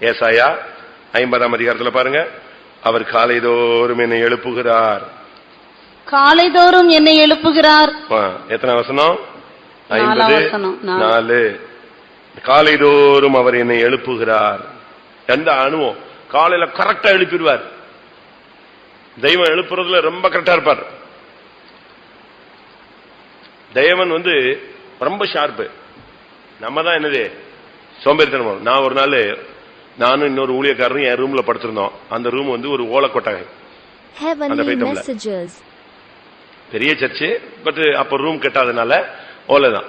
ஏசாயா ஐம்பதாம் அதிகாரத்துல பாருங்க. அவர் காலைதோறும் என்னை எழுப்புகிறார். காலைதோறும் என்னை எழுப்புகிறார். எத்தனை வசனம்? ஐம்பது. நாலு. காலைதோறும் அவர் என்னை எழுப்புகிறார். எந்த அணுவும். காலையில கரெக்டா எழுப்பிடுவார். தெய்வம் எழுப்புறதுல ரொம்ப கரெக்டா இருப்பார். தெய்வன் வந்து ரொம்ப ஷார்ப்பு நம்ம தான் என்னது? சோம்பேறித்தனம். நான் ஒரு நாள் நானும் இன்னொரு ஊழியக்காரரும் என் ரூம்ல படுத்திருந்தோம். அந்த ரூம் வந்து ஒரு பைத்தம்ல. messages. பெரிய சர்ச்சு பட் அப்ப ரூம் கட்டாதனால ஓலை தான்.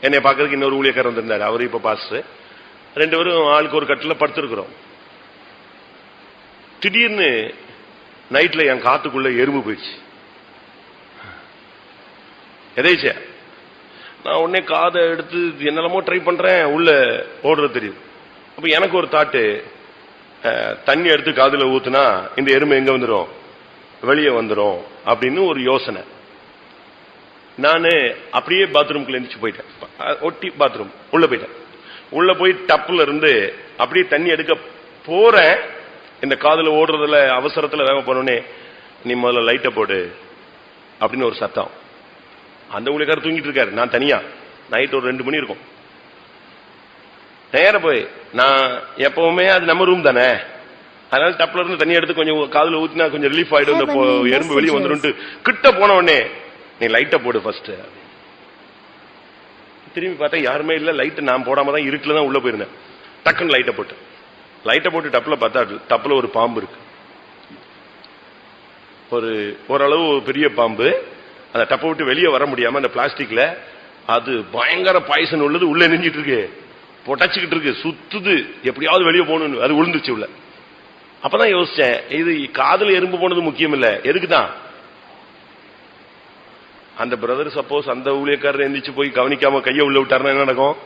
என்னை பார்க்கறதுக்கு இன்னொரு ஊழியக்காரர் வந்திருந்தாரு. அவரு இப்ப பாஸ்டர் ரெண்டு பேரும் ஆளுக்கு ஒரு கட்டில படுத்திருக்கிறோம். திடீர்னு நைட்ல என் காத்துக்குள்ள எறும்பு போயிடுச்சு. எதேச்சா? நான் உடனே காதை எடுத்து என்னெல்லாமோ ட்ரை பண்றேன். உள்ள ஓடுறது தெரியுது. அப்ப எனக்கு ஒரு தாட்டு தண்ணி எடுத்து காதுல ஊத்துனா இந்த எருமை எங்க வந்துடும் வெளியே வந்துடும் அப்படின்னு ஒரு யோசனை. நானு அப்படியே பாத்ரூம்குள்ள எந்திரிச்சு போயிட்டேன். ஒட்டி பாத்ரூம் உள்ள போயிட்டேன். உள்ள போய் டப்புல இருந்து அப்படியே தண்ணி எடுக்க போறேன். இந்த காதுல ஓடுறதுல அவசரத்துல வேக போனோடனே நீ முதல்ல லைட்டை போடு அப்படின்னு ஒரு சத்தம். அந்த ஊழியக்காரர் தூங்கிட்டு இருக்காரு. நான் தனியா. நைட் ஒரு ரெண்டு மணி இருக்கும். நேர போய். நான் எப்பவுமே அது நம்ம ரூம் தானே. அதனால டப்ல இருந்து தண்ணி எடுத்து கொஞ்சம் காதுல ஊத்தினா கொஞ்சம் ரிலீஃப் ஆயிடும். இந்த எறும்பு வெளியே. வந்துடும் கிட்ட போன உடனே நீ லைட்டை போடு ஃபர்ஸ்ட் திரும்பி பார்த்தா யாருமே இல்ல. லைட் நான் போடாம தான் இருட்டுல தான் உள்ள போயிருந்தேன். டக்குன்னு லைட்டை போட்டு. லைட்டை போட்டு டப்புல பார்த்தா டப்புல ஒரு பாம்பு இருக்கு. ஒரு ஓரளவு பெரிய பாம்பு. அந்த டப்பை விட்டு வெளியே வர முடியாம அந்த பிளாஸ்டிக்ல அது பயங்கர பாய்சன் உள்ளது உள்ள நெஞ்சிட்டு இருக்கு. பொட்டச்சுக்கிட்டு இருக்கு சுத்துது. எப்படியாவது வெளியே போகணும்னு அது விழுந்துச்சு உள்ள. அப்பதான் யோசிச்சேன் இது காதுல எறும்பு போனது முக்கியம் இல்ல எதுக்குதான்? அந்த பிரதர் சப்போஸ் அந்த ஊழியக்காரர் எந்திரிச்சு போய் கவனிக்காம கையை உள்ள விட்டாருன்னா என்ன நடக்கும்?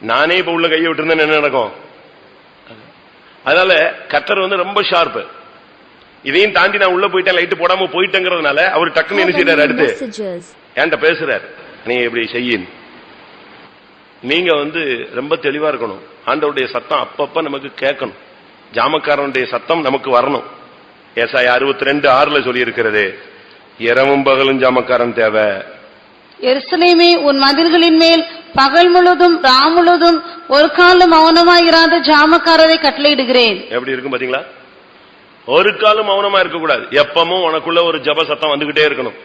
நானே இப்ப உள்ள கையை விட்டுருந்தேன் என்ன நடக்கும்? அதனால கத்தர் வந்து ரொம்ப ஷார்ப்பு இதையும் தாண்டி நான் உள்ள போயிட்டேன் லைட் போடாம போயிட்டேங்கிறதுனால அவர் டக்குன்னு என்ன செய்யறாரு அடுத்து. என்கிட்ட பேசுறாரு. நீ இப்படி செய்யின். நீங்க வந்து ரொம்ப தெளிவா இருக்கணும். ஆண்டவருடைய சத்தம் அப்பப்ப நமக்கு கேட்கணும். ஜாமக்காரனுடைய சத்தம் நமக்கு வரணும். ஏசாய அறுபத்தி ரெண்டு ஆறுல சொல்லி இருக்கிறது இரவும் பகலும் ஜாமக்காரன் தேவை. எருசலேமே உன் மதில்களின் மேல் பகல் முழுதும் ரா முழுதும் ஒரு காலம் மௌனமாயிராத ஜாமக்காரரை கட்டளையிடுகிறேன். எப்படி இருக்கும் பாத்தீங்களா? ஒரு காலம் மௌனமா இருக்க கூடாது எப்பவும் உனக்குள்ள ஒரு ஜப சத்தம் வந்துகிட்டே இருக்கணும்.